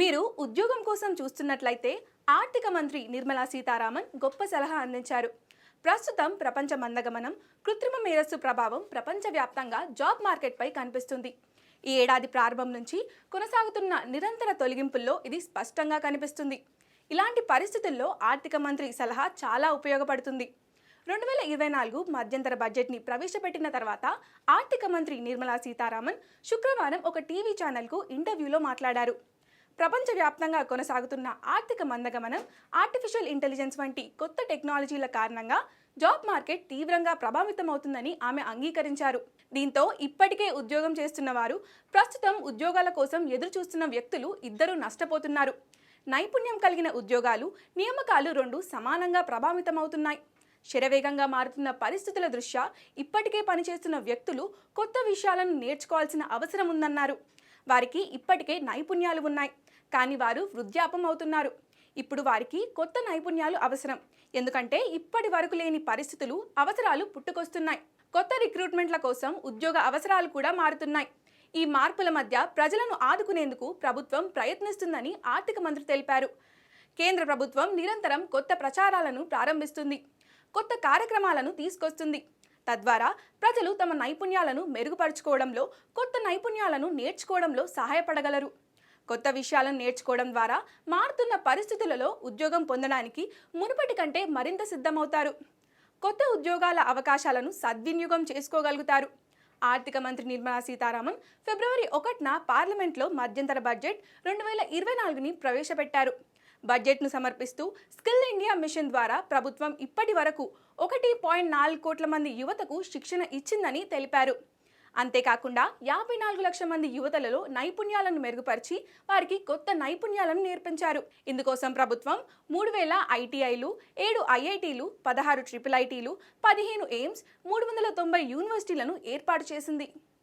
మీరు ఉద్యోగం కోసం చూస్తున్నట్లయితే ఆర్థిక మంత్రి నిర్మలా సీతారామన్ గొప్ప సలహా అందించారు. ప్రస్తుతం ప్రపంచ మందగమనం కృత్రిమ మేధస్సు ప్రభావం ప్రపంచవ్యాప్తంగా జాబ్ మార్కెట్పై కనిపిస్తుంది. ఈ ఏడాది ప్రారంభం నుంచి కొనసాగుతున్న నిరంతర తొలగింపుల్లో ఇది స్పష్టంగా కనిపిస్తుంది. ఇలాంటి పరిస్థితుల్లో ఆర్థిక మంత్రి సలహా చాలా ఉపయోగపడుతుంది. రెండు వేల ఇరవై నాలుగు మధ్యంతర బడ్జెట్ని ప్రవేశపెట్టిన తర్వాత ఆర్థిక మంత్రి నిర్మలా సీతారామన్ శుక్రవారం ఒక టీవీ ఛానల్కు ఇంటర్వ్యూలో మాట్లాడారు. ప్రపంచవ్యాప్తంగా కొనసాగుతున్న ఆర్థిక మందగమనం ఆర్టిఫిషియల్ ఇంటెలిజెన్స్ వంటి కొత్త టెక్నాలజీల కారణంగా జాబ్ మార్కెట్ తీవ్రంగా ప్రభావితమవుతుందని ఆమె అంగీకరించారు. దీంతో ఇప్పటికే ఉద్యోగం చేస్తున్న వారు ప్రస్తుతం ఉద్యోగాల కోసం ఎదురు చూస్తున్న వ్యక్తులు ఇద్దరూ నష్టపోతున్నారు. నైపుణ్యం కలిగిన ఉద్యోగాలు నియామకాలు రెండు సమానంగా ప్రభావితమవుతున్నాయి. శరవేగంగా మారుతున్న పరిస్థితుల దృష్ట్యా ఇప్పటికే పనిచేస్తున్న వ్యక్తులు కొత్త విషయాలను నేర్చుకోవాల్సిన అవసరం ఉందన్నారు. వారికి ఇప్పటికే నైపుణ్యాలు ఉన్నాయి. కానీ వారు వృద్ధాపం అవుతున్నారు. ఇప్పుడు వారికి కొత్త నైపుణ్యాలు అవసరం. ఎందుకంటే ఇప్పటి వరకు లేని పరిస్థితులు అవసరాలు పుట్టుకొస్తున్నాయి. కొత్త రిక్రూట్మెంట్ల కోసం ఉద్యోగ అవసరాలు కూడా మారుతున్నాయి. ఈ మార్పుల మధ్య ప్రజలను ఆదుకునేందుకు ప్రభుత్వం ప్రయత్నిస్తుందని ఆర్థిక మంత్రి తెలిపారు. కేంద్ర ప్రభుత్వం నిరంతరం కొత్త ప్రచారాలను ప్రారంభిస్తుంది. కొత్త కార్యక్రమాలను తీసుకొస్తుంది. తద్వారా ప్రజలు తమ నైపుణ్యాలను మెరుగుపరుచుకోవడంలో కొత్త నైపుణ్యాలను నేర్చుకోవడంలో సహాయపడగలరు. కొత్త విషయాలను నేర్చుకోవడం ద్వారా మారుతున్న పరిస్థితులలో ఉద్యోగం పొందడానికి మునుపటి కంటే మరింత సిద్ధమవుతారు. కొత్త ఉద్యోగాల అవకాశాలను సద్వినియోగం చేసుకోగలుగుతారు. ఆర్థిక మంత్రి నిర్మలా సీతారామన్ ఫిబ్రవరి ఒకటిన పార్లమెంట్లో మధ్యంతర బడ్జెట్ రెండు వేల ఇరవై నాలుగుని ప్రవేశపెట్టారు. బడ్జెట్ను సమర్పిస్తూ స్కిల్ ఇండియా మిషన్ ద్వారా ప్రభుత్వం ఇప్పటి వరకు ఒకటి పాయింట్ నాలుగు కోట్ల మంది యువతకు శిక్షణ ఇచ్చిందని తెలిపారు. అంతేకాకుండా యాభై నాలుగు లక్షల మంది యువతలలో నైపుణ్యాలను మెరుగుపరిచి వారికి కొత్త నైపుణ్యాలను నేర్పించారు. ఇందుకోసం ప్రభుత్వం మూడు వేల ఐటీఐలు ఏడు ఐఐటీలు పదహారు ట్రిపుల్ ఐటీలు పదిహేను ఎయిమ్స్ మూడు వందల తొంభై యూనివర్సిటీలను ఏర్పాటు చేసింది.